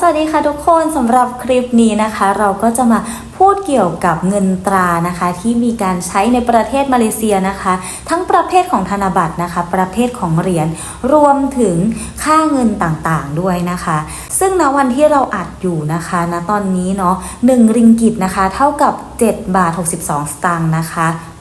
สวัสดีค่ะทุกคนสำหรับคลิปนี้นะคะ เราก็จะมาพูดเกี่ยวกับเงินตรานะคะ ที่มีการใช้ในประเทศมาเลเซียนะคะ ทั้งประเภทของธนบัตรนะคะ ประเภทของเหรียญรวมถึงค่าเงินต่างๆด้วยนะคะ ซึ่งณวันที่เราอัดอยู่นะคะณตอนนี้เนาะ1ริงกิตนะคะ เท่ากับ 7 บาท 62 สตางค์นะคะ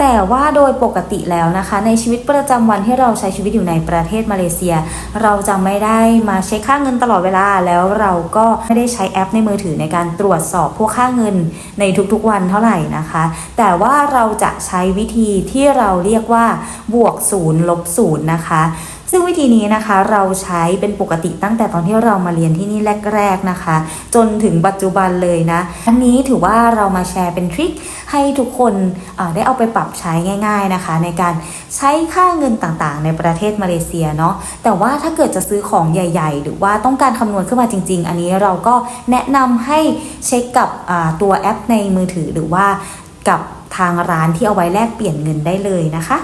แต่ว่าโดยปกติแล้วนะคะ ในชีวิตประจำวันที่เราใช้ชีวิตอยู่ในประเทศมาเลเซีย เราจะไม่ได้มาเช็คค่าเงินตลอดเวลาแล้วเราก็ไม่ได้ใช้แอปในมือถือในการตรวจสอบพวกค่าเงินในทุกๆวันเท่าไหร่นะคะ แต่ว่าเราจะใช้วิธีที่เราเรียกว่าบวกศูนย์ลบศูนย์นะคะ ซึ่งวิธีนี้นะคะเราใช้เป็นปกติตั้งแต่ตอนที่เรามาเรียนที่นี่แรก ๆนะคะ จนถึงปัจจุบันเลยนะอันนี้ถือว่าเรามาแชร์เป็นทริคให้ทุกคนได้เอาไปปรับใช้ง่าย ๆนะคะ ในการใช้ค่าเงินต่างๆ ในประเทศมาเลเซียเนาะแต่ว่าถ้าเกิดจะซื้อของใหญ่ ๆ หรือว่าต้องการคำนวณขึ้นมาจริง ๆ อันนี้เราก็แนะนำให้เช็คกับตัวแอปในมือถือหรือว่ากับทางร้านที่เอาไว้แลกเปลี่ยนเงินได้เลยนะคะ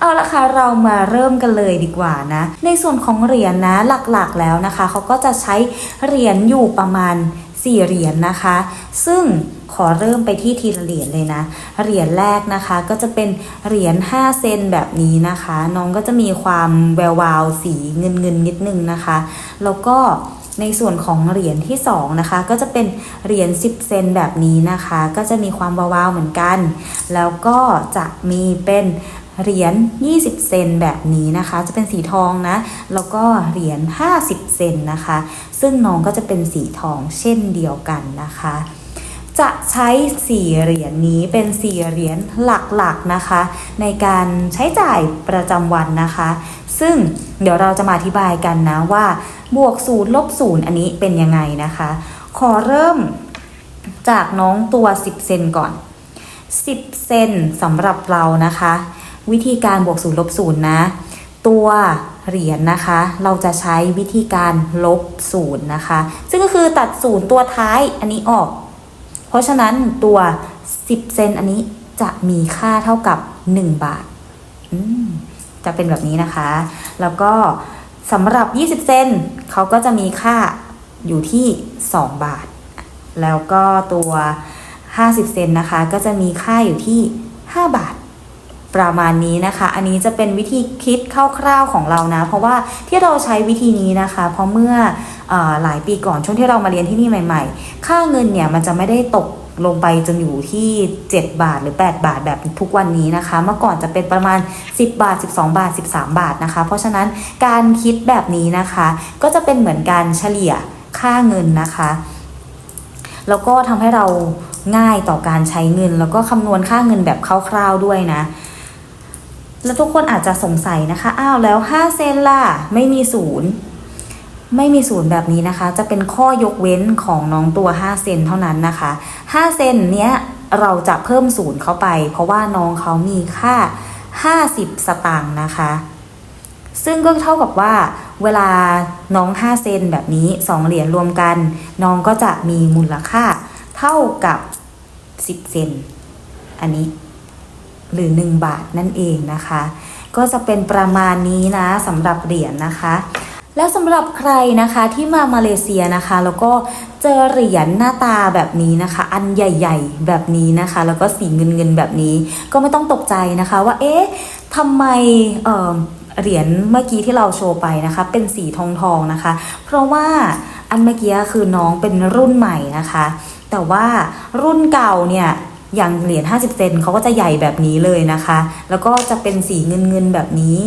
เอาละค่ะเรามาเริ่มกันเลยดีกว่านะ ในส่วนของเหรียญนะหลักๆแล้วนะคะเขาก็จะใช้เหรียญอยู่ประมาณ4เหรียญนะคะ ซึ่งขอเริ่มไปที่ทีละเหรียญเลยนะ เหรียญแรกนะคะก็จะเป็นเหรียญ5เซนแบบนี้นะคะ น้องก็จะมีความแวววาวสีเงินเงินๆนิดนึงนะคะ แล้วก็ในส่วนของเหรียญที่2นะคะก็จะเป็นเหรียญ10 เซนแบบนี้นะคะ ก็จะมีความวาวๆเหมือนกัน แล้วก็จะมีเป็น เหรียญ 20 เซนแบบนี้นะคะ จะเป็นสีทองนะ แล้วก็เหรียญ 50 เซนนะคะ ซึ่งน้องก็จะเป็นสีทองเช่นเดียวกันนะคะ จะใช้สี่เหรียญนี้เป็นสี่เหรียญหลักๆนะคะ ในการใช้จ่ายประจำวันนะคะ ซึ่งเดี๋ยวเราจะมาอธิบายกันนะว่า บวกศูนย์ลบศูนย์อันนี้เป็นยังไงนะคะ ขอเริ่มจากน้องตัว 10 เซนก่อน 10 เซนสำหรับเรานะคะ วิธีการบวกศูนย์ลบศูนย์นะ ตัวเหรียญนะคะ เราจะใช้วิธีการลบศูนย์นะคะ ซึ่งก็คือตัดศูนย์ตัวท้ายอันนี้ออก เพราะฉะนั้นตัว 10 เซนอันนี้จะมีค่าเท่ากับ 1 บาท จะเป็นแบบนี้นะคะ แล้วก็สำหรับ 20 เซนเขาก็จะมีค่าอยู่ที่ 2 บาท แล้วก็ตัว 50 เซนนะคะ ก็จะมีค่าอยู่ที่ 5 บาท ประมาณนี้นะคะ อันนี้จะเป็นวิธีคิดคร่าวๆของเรานะ เพราะว่าที่เราใช้วิธีนี้นะคะ เพราะเมื่อออหลายปีก่อนช่วงที่เรามาเรียนที่นี่ใหม่ ๆ ค่าเงินเนี่ยมันจะไม่ได้ตกลงไปจนอยู่ที่ 7 บาทหรือ 8 บาทแบบทุกวันนี้นะคะ เมื่อก่อนจะเป็นประมาณ 10 บาท 12 บาท 13 บาทนะคะ เพราะฉะนั้นการคิดแบบนี้นะคะ ก็จะเป็นเหมือนการเฉลี่ยค่าเงินนะคะ แล้วก็ทำให้เราง่ายต่อการใช้เงิน แล้วก็คำนวณค่าเงินแบบคร่าวๆด้วยนะ แล้วทุกคนอาจจะสงสัยนะคะ อ้าวแล้ว5เซนล่ะ ไม่มีศูนย์ไม่มีศูนย์แบบนี้นะคะ จะเป็นข้อยกเว้นของน้องตัว5เซนเท่านั้นนะคะ 5 เซนเนี้ยเราจะเพิ่มศูนย์เข้าไป เพราะว่าน้องเขามีค่า 50 สตางค์นะคะ ซึ่งก็เท่ากับว่า เวลาน้อง 5 เซนแบบนี้ 2 เหรียญรวมกัน น้องก็จะมีมูลค่าเท่ากับ 10 เซนอันนี้ หรือ 1 บาทนั่นเองนะคะ ก็จะเป็นประมาณนี้นะสำหรับเหรียญนะคะ แล้วสำหรับใครนะคะที่มามาเลเซียนะคะ แล้วก็เจอเหรียญหน้าตาแบบนี้นะคะ อันใหญ่ ๆ แบบนี้นะคะ แล้วก็สีเงินเงินแบบนี้ ก็ไม่ต้องตกใจนะคะว่าเอ๊ะทำไมเออเหรียญเมื่อกี้ที่เราโชว์ไปนะคะ เป็นสีทองทองนะคะ เพราะว่าอันเมื่อกี้คือน้องเป็นรุ่นใหม่นะคะ แต่ว่ารุ่นเก่าเนี่ย อย่างเหรียญ50 เซนเขาก็จะใหญ่แบบนี้เลยนะคะ แล้วก็จะเป็นสีเงินเงินๆแบบนี้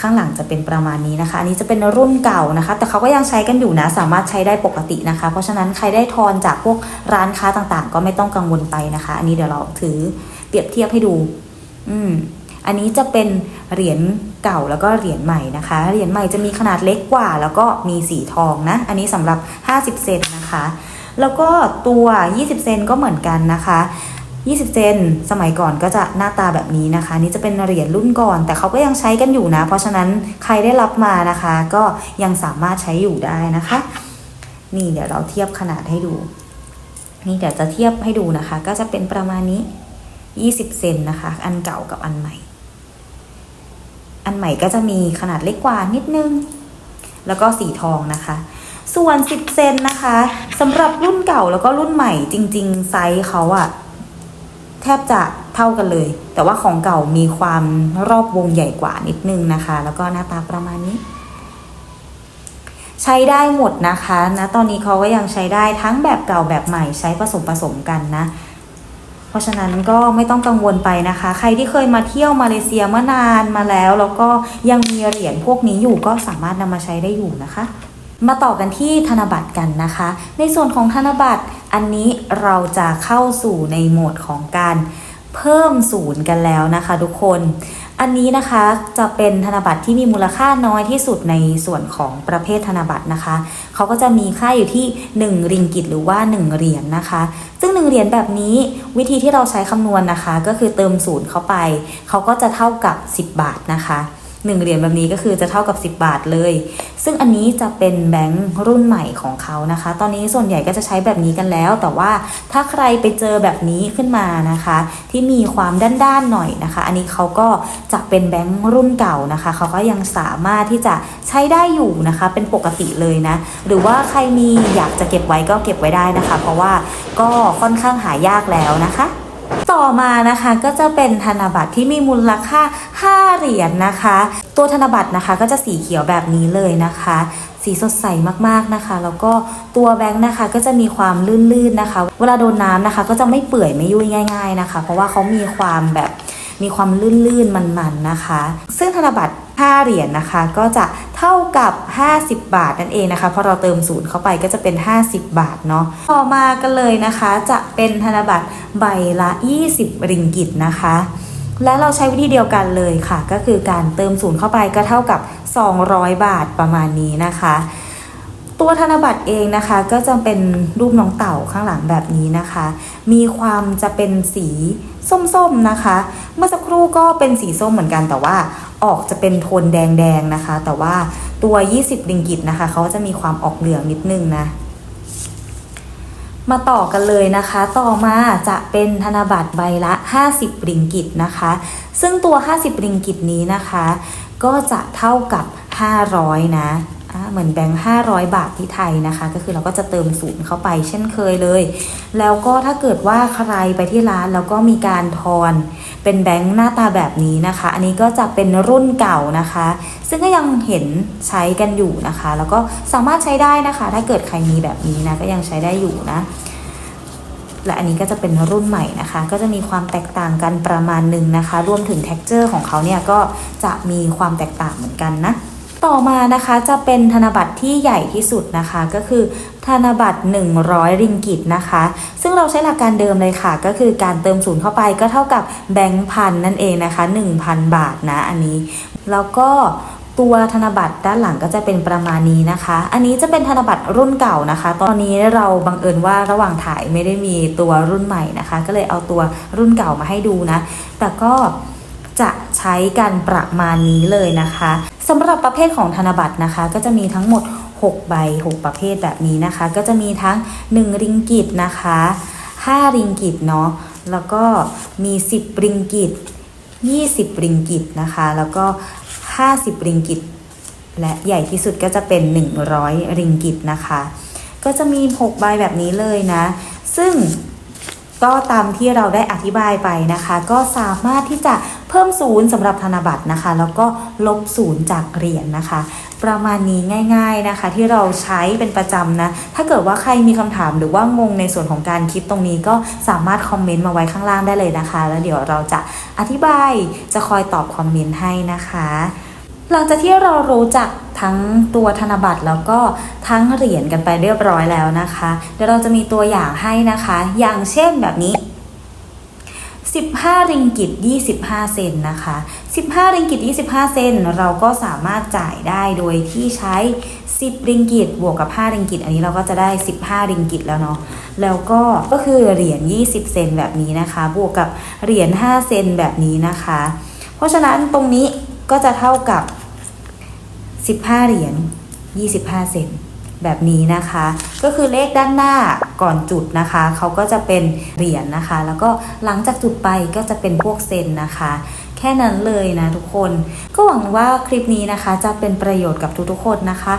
ข้างหลังจะเป็นประมาณนี้นะคะ อันนี้จะเป็นรุ่นเก่านะคะ แต่เขาก็ยังใช้กันอยู่นะ สามารถใช้ได้ปกตินะคะ เพราะฉะนั้นใครได้ทอนจากพวกร้านค้าต่างๆ ก็ไม่ต้องกังวลไปนะคะ อันนี้เดี๋ยวเราถือเปรียบเทียบให้ดู อืมอันนี้จะเป็นเหรียญเก่าแล้วก็เหรียญใหม่นะคะ เหรียญใหม่จะมีขนาดเล็กกว่า แล้วก็มีสีทองนะ อันนี้สำหรับ 50 เซนนะคะ แล้วก็ตัว 20 เซนก็เหมือนกันนะคะ 20 เซนสมัยก่อนก็จะหน้าตาแบบนี้นะคะ นี่จะเป็นเหรียญรุ่นก่อน แต่เขาก็ยังใช้กันอยู่นะ เพราะฉะนั้นใครได้รับมานะคะ ก็ยังสามารถใช้อยู่ได้นะคะ นี่เดี๋ยวเราเทียบขนาดให้ดู นี่เดี๋ยวจะเทียบให้ดูนะคะ ก็จะเป็นประมาณนี้ 20 เซนนะคะ อันเก่ากับอันใหม่ อันใหม่ก็จะมีขนาดเล็กกว่านิดนึง แล้วก็สีทองนะคะ ส่วน 10 เซนนะคะสำหรับรุ่นเก่าแล้วก็รุ่นใหม่จริง ๆ ไซส์เขาอะแทบจะเท่ากันเลย แต่ว่าของเก่ามีความรอบวงใหญ่กว่านิดนึงนะคะ แล้วก็หน้าตาประมาณนี้ ใช้ได้หมดนะคะนะตอนนี้เขาก็ยังใช้ได้ทั้งแบบเก่าแบบใหม่ใช้ผสมผสมกันนะเพราะฉะนั้นก็ไม่ต้องกังวลไปนะคะ ใครที่เคยมาเที่ยวมาเลเซียเมื่อนานมาแล้ว แล้วก็ยังมีเหรียญพวกนี้อยู่ก็สามารถนำมาใช้ได้อยู่นะคะ มาต่อกันที่ธนบัตรกันนะคะ ในส่วนของธนบัตรอันนี้เราจะเข้าสู่ในโหมดของการเพิ่มศูนย์กันแล้วนะคะทุกคน อันนี้นะคะจะเป็นธนบัตรที่มีมูลค่าน้อยที่สุดในส่วนของประเภทธนบัตรนะคะ เขาก็จะมีค่าอยู่ที่ 1 ริงกิตหรือว่า 1 เหรียญนนะคะ ซึ่ง 1 เหรียญแบบนี้วิธีที่เราใช้คำนวณนะคะ ก็คือเติมศูนย์เข้าไป เขาก็จะเท่ากับ 10 บาทนะคะ 1เหรียญแบบนี้ก็คือจะเท่ากับ 10 บาทเลย ซึ่งอันนี้จะเป็นแบงค์รุ่นใหม่ของเขานะคะ ตอนนี้ส่วนใหญ่ก็จะใช้แบบนี้กันแล้ว แต่ว่าถ้าใครไปเจอแบบนี้ขึ้นมานะคะ ที่มีความด้านๆหน่อยนะคะ อันนี้เขาก็จะเป็นแบงค์รุ่นเก่านะคะ เขาก็ยังสามารถที่จะใช้ได้อยู่นะคะ เป็นปกติเลยนะ หรือว่าใครมีอยากจะเก็บไว้ก็เก็บไว้ได้นะคะ เพราะว่าก็ค่อนข้างหายากแล้วนะคะ ต่อมานะคะก็จะเป็นธนบัตรที่มีมูลค่า 5 เหรียญนะคะ ตัวธนบัตรนะคะก็จะสีเขียวแบบนี้เลยนะคะ สีสดใสมากๆนะคะ แล้วก็ตัวแบงค์นะคะก็จะมีความลื่นๆนะคะ เวลาโดนน้ำนะคะ ก็จะไม่เปื่อยไม่ยุ่ยง่าย ๆนะคะ เพราะว่าเขามีความแบบมีความลื่นๆมันๆนะคะ ซึ่งธนบัตร 5 เหรียญนะคะ ก็จะเท่ากับ 50 บาทนั่นเองนะคะพอเราเติมศูนย์เข้าไปก็จะเป็น 50 บาทเนาะต่อมากันเลยนะคะ จะเป็นธนบัตรใบละ 20 ริงกิตนะคะ และเราใช้วิธีเดียวกันเลยค่ะ ก็คือการเติมศูนย์เข้าไปก็เท่ากับ 200 บาทประมาณนี้นะคะ ตัวธนบัตรเองนะคะก็จะเป็นรูปน้องเต่าข้างหลังแบบนี้นะคะ มีความจะเป็นสีส้มๆนะคะ เมื่อสักครู่ก็เป็นสีส้มเหมือนกันแต่ว่า ออกจะเป็นโทนแดงๆนะคะ แต่ว่าตัว 20ริงกิตนะคะเขาจะมีความออกเหลืองนิดนึงนะมาต่อกันเลยนะคะ ต่อมาจะเป็นธนบัตรใบละ 50 ริงกิตนะคะ ซึ่งตัว 50 ริงกิตนี้นะคะ ก็จะเท่ากับ 500 นะอ่า เหมือนแบงค์500 บาทที่ไทยนะคะ ก็คือเราก็จะเติมศูนย์เข้าไปเช่นเคยเลย แล้วก็ถ้าเกิดว่าใครไปที่ร้านแล้วก็มีการทอน เป็นแบงค์หน้าตาแบบนี้นะคะ อันนี้ก็จะเป็นรุ่นเก่านะคะ ซึ่งก็ยังเห็นใช้กันอยู่นะคะ แล้วก็สามารถใช้ได้นะคะ ถ้าเกิดใครมีแบบนี้นะก็ยังใช้ได้อยู่นะและอันนี้ก็จะเป็นรุ่นใหม่นะคะ ก็จะมีความแตกต่างกันประมาณหนึ่งนะคะ รวมถึง t e x t อร์ของเขาเนี่ยก็จะมีความแตกต่างเหมือนกันนะ ต่อมานะคะจะเป็นธนบัตรที่ใหญ่ที่สุดนะคะก็คือธนบัตร 100 ริงกิตนะคะ ซึ่งเราใช้หลักการเดิมเลยค่ะ ก็คือการเติมศูนย์เข้าไปก็เท่ากับแบงค์พันนั่นเองนะคะ 1,000 บาทนะอันนี้ แล้วก็ตัวธนบัตรด้านหลังก็จะเป็นประมาณนี้นะคะ อันนี้จะเป็นธนบัตรรุ่นเก่านะคะ ตอนนี้เราบังเอิญว่าระหว่างถ่ายไม่ได้มีตัวรุ่นใหม่นะคะ ก็เลยเอาตัวรุ่นเก่ามาให้ดูนะ แต่ก็ จะใช้กันประมาณนี้เลยนะคะสำหรับประเภทของธนบัตรนะคะ ก็จะมีทั้งหมด 6 ใบ 6 ประเภทแบบนี้นะคะ ก็จะมีทั้ง 1 ริงกิตนะคะ 5 ริงกิตเนาะแล้วก็มี 10 ริงกิต 20 ริงกิตนะคะ แล้วก็ 50 ริงกิต และใหญ่ที่สุดก็จะเป็น 100 ริงกิตนะคะ ก็จะมี 6 ใบแบบนี้เลยนะ ซึ่งก็ตามที่เราได้อธิบายไปนะคะ ก็สามารถที่จะ เพิ่มศูนย์สำหรับธนบัตรนะคะ แล้วก็ลบศูนย์จากเหรียญนะคะ ประมาณนี้ง่าย ๆนะคะ ที่เราใช้เป็นประจำนะ ถ้าเกิดว่าใครมีคำถามหรือว่างงในส่วนของการคิดตรงนี้ก็สามารถคอมเมนต์มาไว้ข้างล่างได้เลยนะคะ แล้วเดี๋ยวเราจะอธิบายจะคอยตอบคอมเมนต์ให้นะคะ หลังจากที่เรารู้จักทั้งตัวธนบัตรแล้วก็ทั้งเหรียญกันไปเรียบร้อยแล้วนะคะ เดี๋ยวเราจะมีตัวอย่างให้นะคะ อย่างเช่นแบบนี้ 15 ริงกิต 25 เซนนะคะ 15 ริงกิต 25 เซนเราก็สามารถจ่ายได้โดยที่ใช้ 10 ริงกิตบวกกับ 5 ริงกิต อันนี้เราก็จะได้ 15 ริงกิตแล้วเนาะ แล้วก็ก็คือเหรียญ 20 เซนแบบนี้นะคะ บวกกับเหรียญ 5 เซนแบบนี้นะคะ เพราะฉะนั้นตรงนี้ก็จะเท่ากับ 15 เหรียญ 25 เซน แบบนี้นะคะ ก็คือเลขด้านหน้าก่อนจุดนะคะเขาก็จะเป็นเหรียญนะคะ แล้วก็หลังจากจุดไปก็จะเป็นพวกเซนนะคะ แค่นั้นเลยนะทุกคน ก็หวังว่าคลิปนี้นะคะจะเป็นประโยชน์กับทุกๆคนนะคะ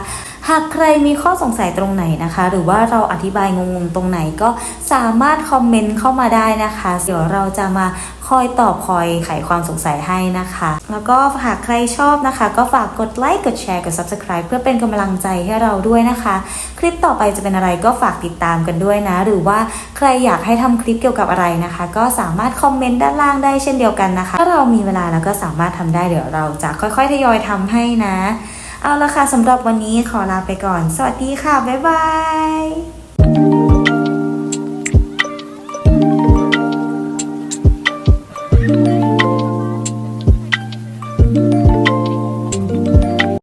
หากใครมีข้อสงสัยตรงไหนนะคะ หรือว่าเราอธิบายงงๆตรงไหนก็สามารถคอมเมนต์เข้ามาได้นะคะ เดี๋ยวเราจะมาคอยตอบคอยไขความสงสัยให้นะคะ แล้วก็หากใครชอบนะคะ ก็ฝากกดไลค์กดแชร์กด subscribe เพื่อเป็นกำลังใจให้เราด้วยนะคะ คลิปต่อไปจะเป็นอะไรก็ฝากติดตามกันด้วยนะ หรือว่าใครอยากให้ทำคลิปเกี่ยวกับอะไรนะคะ ก็สามารถคอมเมนต์ด้านล่างได้เช่นเดียวกันนะคะ ถ้าเรามีเวลาแล้วก็สามารถทำได้เดี๋ยวเราจะค่อยๆทยอยทำให้นะ เอาละค่ะสำหรับวันนี้ขอลาไปก่อน สวัสดีค่ะ บ๊ายบาย